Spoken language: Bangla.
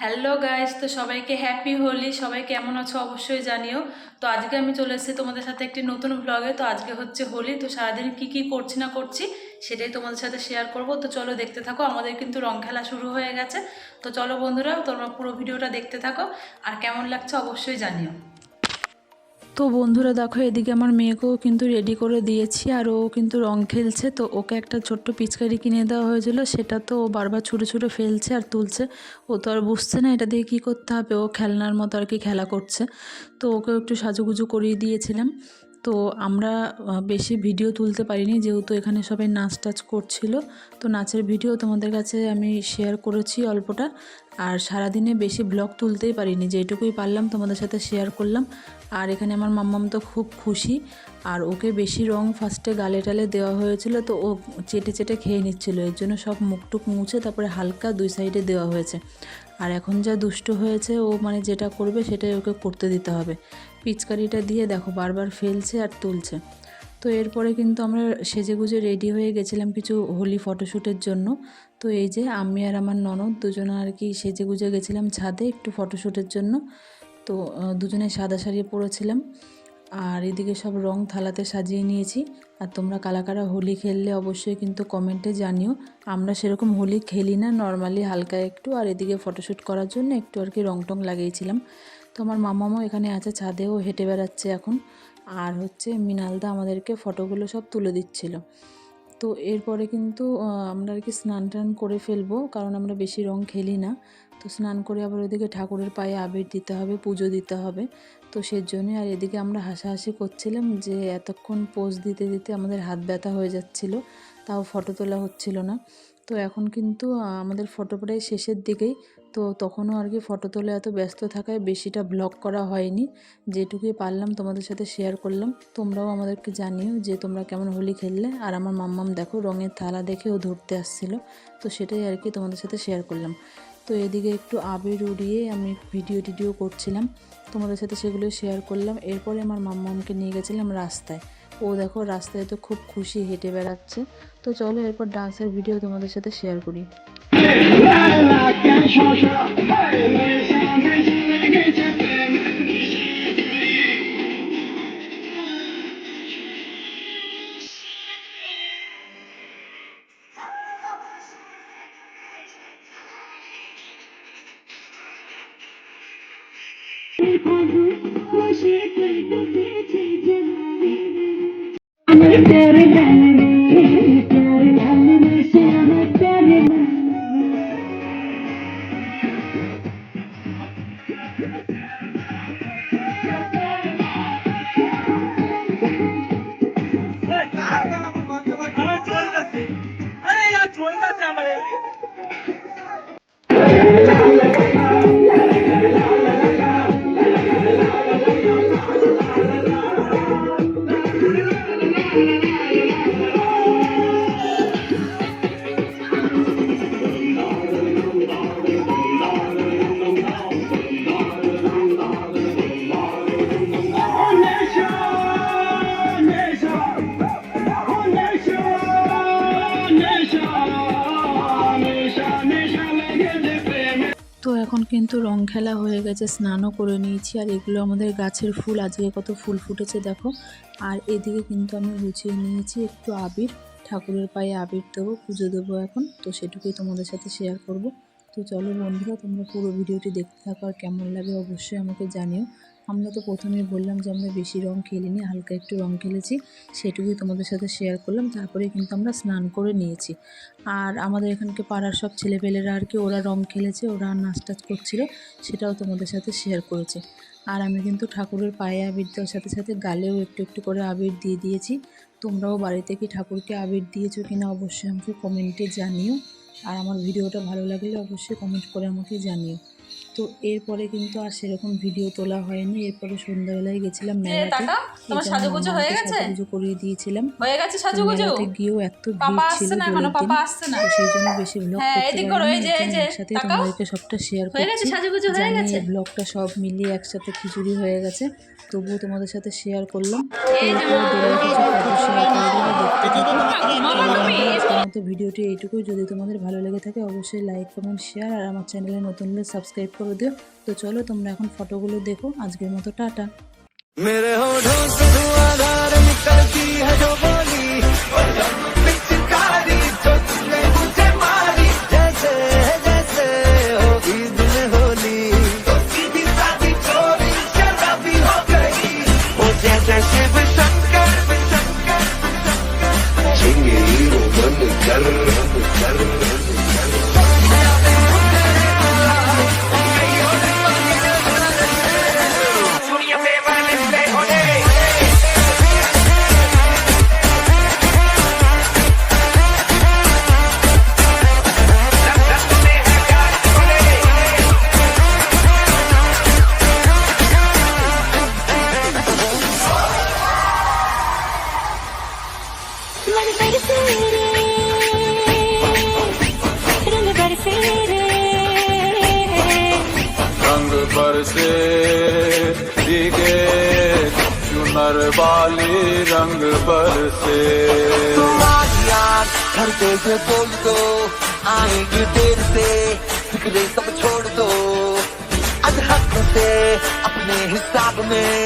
হ্যালো গাইস তো সবাইকে হ্যাপি হোলি সবাই কেমন আছো অবশ্যই জানিও। তো আজকে আমি চলে এসেছি তোমাদের সাথে একটি নতুন ব্লগে তো আজকে হচ্ছে হোলি তো সারাদিন কি কি করছি না করছি সেটাই তোমাদের সাথে শেয়ার করব। তো চলো দেখতে থাকো। আমাদের কিন্তু রং খেলা শুরু হয়ে গেছে। তো চলো বন্ধুরা, তোমরা পুরো ভিডিওটা দেখতে থাকো। আর কেমন লাগছে অবশ্যই জানিও। তো বন্ধুরা দেখো, এদিকে আমার মেয়েকেও কিন্তু রেডি করে দিয়েছি, আর ও কিন্তু রং খেলছে, তো ওকে একটা ছোট্ট পিচকারি কিনে দেওয়া হয়েছিল, সেটা তো ও বারবার ছুটে ছুটে ফেলছে আর তুলছে, ও তো আর বুঝছে না এটা দিয়ে কী করতে হবে, ও খেলনার মতো আর কি খেলা করছে, তো ওকে একটু সাজুগুজু করিয়ে দিয়েছিলাম তো আমরা বেশি ভিডিও তুলতে পারিনি যেহেতু এখানে সবাই নাচ টাচ করছিল। তো নাচের ভিডিও তোমাদের কাছে আমি শেয়ার করেছি অল্পটা। আর সারাদিনে বেশি ব্লগ তুলতেই পারিনি, যেটুকুই পারলাম তোমাদের সাথে শেয়ার করলাম। আর এখানে আমার মাম্মাম তো খুব খুশি। আর ওকে বেশি রং ফার্স্টে গালে টালে দেওয়া হয়েছিল, তো ও চেটে চেটে খেয়ে নিচ্ছিল। এর জন্য সব মুখটুক মুছে তারপরে হালকা দুই সাইডে দেওয়া হয়েছে। আর এখন যা দুষ্ট হয়েছে, ও মানে যেটা করবে সেটাই ওকে করতে দিতে হবে। পিচকারিটা দিয়ে দেখো বারবার ফেলছে আর তুলছে। তো এরপরে কিন্তু আমরা সেজে গুজে রেডি হয়ে গেছিলাম কিছু হোলি ফটোশ্যুটের জন্য। তো এই যে আমি আর আমার ননদ দুজনে আর কি সেজে গুজে গেছিলাম ছাদে একটু ফটোশ্যুটের জন্য। তো দুজনে সাদা শাড়ি পরেছিলাম। আর এদিকে সব রং থালাতে সাজিয়ে নিয়েছি। আর তোমরা কালা কারা হোলি খেললে অবশ্যই কিন্তু কমেন্টে জানিও। আমরা সেরকম হোলি খেলি না, নর্মালি হালকা একটু। আর এদিকে ফটোশ্যুট করার জন্য একটু আর কি রং টং লাগিয়েছিলাম। তো আমার মামামও এখানে আছে, ছাদেও হেঁটে বেড়াচ্ছে এখন। আর হচ্ছে মিনালদা আমাদেরকে ফটোগুলো সব তুলে দিচ্ছিল। তো এরপরে কিন্তু আমরা আর কি স্নান টান করে ফেলব। কারণ আমরা বেশি রং খেলি না। তো স্নান করে আবার ওদিকে ঠাকুরের পায়ে আবির দিতে হবে, পুজো দিতে হবে। তো সেই জন্যই আর এদিকে আমরা হাসাহাসি করছিলাম যে এতক্ষণ পোজ দিতে দিতে আমাদের হাত ব্যথা হয়ে যাচ্ছিল, তাও ফটো তোলা হচ্ছিল না। তো এখন কিন্তু আমাদের ফটো প্রায় শেষের দিকেই, তো তখনও আর কি ফটো তোলা এত ব্যস্ত থাকায় বেশিটা ব্লগ করা হয়নি। যেটুকুই পারলাম তোমাদের সাথে শেয়ার করলাম। তোমরাও আমাদেরকে জানিও যে তোমরা কেমন হোলি খেললে। আর আমার মাম্মাম দেখো রঙের থালা দেখে ও ধরতে আসছিল। তো সেটাই আর কি তোমাদের সাথে শেয়ার করলাম। তো এদিকে একটু আবির উড়িয়ে আমি ভিডিও টিডিও করছিলাম তোমাদের সাথে সেগুলো শেয়ার করলাম এরপরে আমার মাম্মামকে নিয়ে গেছিলাম রাস্তায় ও দেখো রাস্তায় তো খুব খুশি হেঁটে বেড়াচ্ছে তো চলো এরপর ডান্সের ভিডিও তোমাদের সাথে শেয়ার করি अरे এখন কিন্তু রং খেলা হয়ে গেছে, স্নানও করে নিয়েছি। আর এগুলো আমাদের গাছের ফুল, আজকে কত ফুল ফুটেছে দেখো। আর এদিকে কিন্তু আমি গুছিয়ে নিয়েছি একটু আবির। ঠাকুরের পায়ে আবির দেবো, পুজো দেবো এখন। তো সেটুকুই তোমাদের সাথে শেয়ার করব। তো চলো বন্ধুরা, তোমরা পুরো ভিডিওটি দেখতে থাকো আর কেমন লাগে অবশ্যই আমাকে জানিও। আমরা তো প্রথমেই বললাম যে আমরা বেশি রং খেলিনি, হালকা একটু রং খেলেছি, সেটুকুই তোমাদের সাথে শেয়ার করলাম, তারপরে কিন্তু আমরা স্নান করে নিয়েছি। আর আমাদের এখানকে পাড়ার সব ছেলেপেলেরা আর কি, ওরা রং খেলেছে, ওরা নাচ টাচ করছিল, সেটাও তোমাদের সাথে শেয়ার করেছে। আর আমি কিন্তু ঠাকুরের পায়ে আবির দেওয়ার সাথে সাথে গালেও একটু একটু করে আবির দিয়ে দিয়েছি। তোমরাও বাড়িতে কি ঠাকুরকে আবির দিয়েছ কিনা অবশ্যই আমাকে কমেন্টে জানিও। আর আমার ভিডিওটা ভালো লাগলে অবশ্যই কমেন্ট করে আমাকে জানিও। তো এরপরে কিন্তু আর সেরকম ভিডিও তোলা হয়নি। এরপরে সন্ধ্যাবেলায় গেছিলাম মেলাতে। তোমার সাজুগুজু হয়ে গেছে? সাজুগুজু করিয়ে দিয়েছিলাম। হয়ে গেছে সাজুগুজু? মেলাতে গিয়েও এত ভিড় ছিল না এখনও? পাপা আসছে না। তো সেই জন্য বেশি ব্লগ হ্যাঁ, করতে এদিক এই যে, এই পারিনি যে, একসাথে তোমাদেরকে সবটা শেয়ার হয়ে গেছে করছি। সাজুগুজু হয়ে গেছে। ব্লগটা সব মিলিয়ে একসাথে খিচুড়ি হয়ে গেছে। তবুও তোমাদের সাথে শেয়ার করলাম। মতো ভিডিওটি এইটুকুই। যদি তোমাদের ভালো লেগে থাকে অবশ্যই লাইক কমেন্ট শেয়ার আর আমার চ্যানেলে নতুন হলে সাবস্ক্রাইব সাবস্ক্রাইব করে দিও তো চলো তোমরা এখন ফটোগুলো দেখো আজকের মতো টাটা मेरे होठों से धुआंधार निकलती है जो बोली और जब पिचकारी तो तुमने मुझे मारी जैसे जैसे हो ईद में होली तो सीधी सादी चोरी शराबी हो गई वो जैसे शिव चुनर वाले रंग बरसे। तुम आज यार घर से बोल दो, आएँगे देर से फिक्रे सब छोड़ दो। अध हक से अपने हिसाब में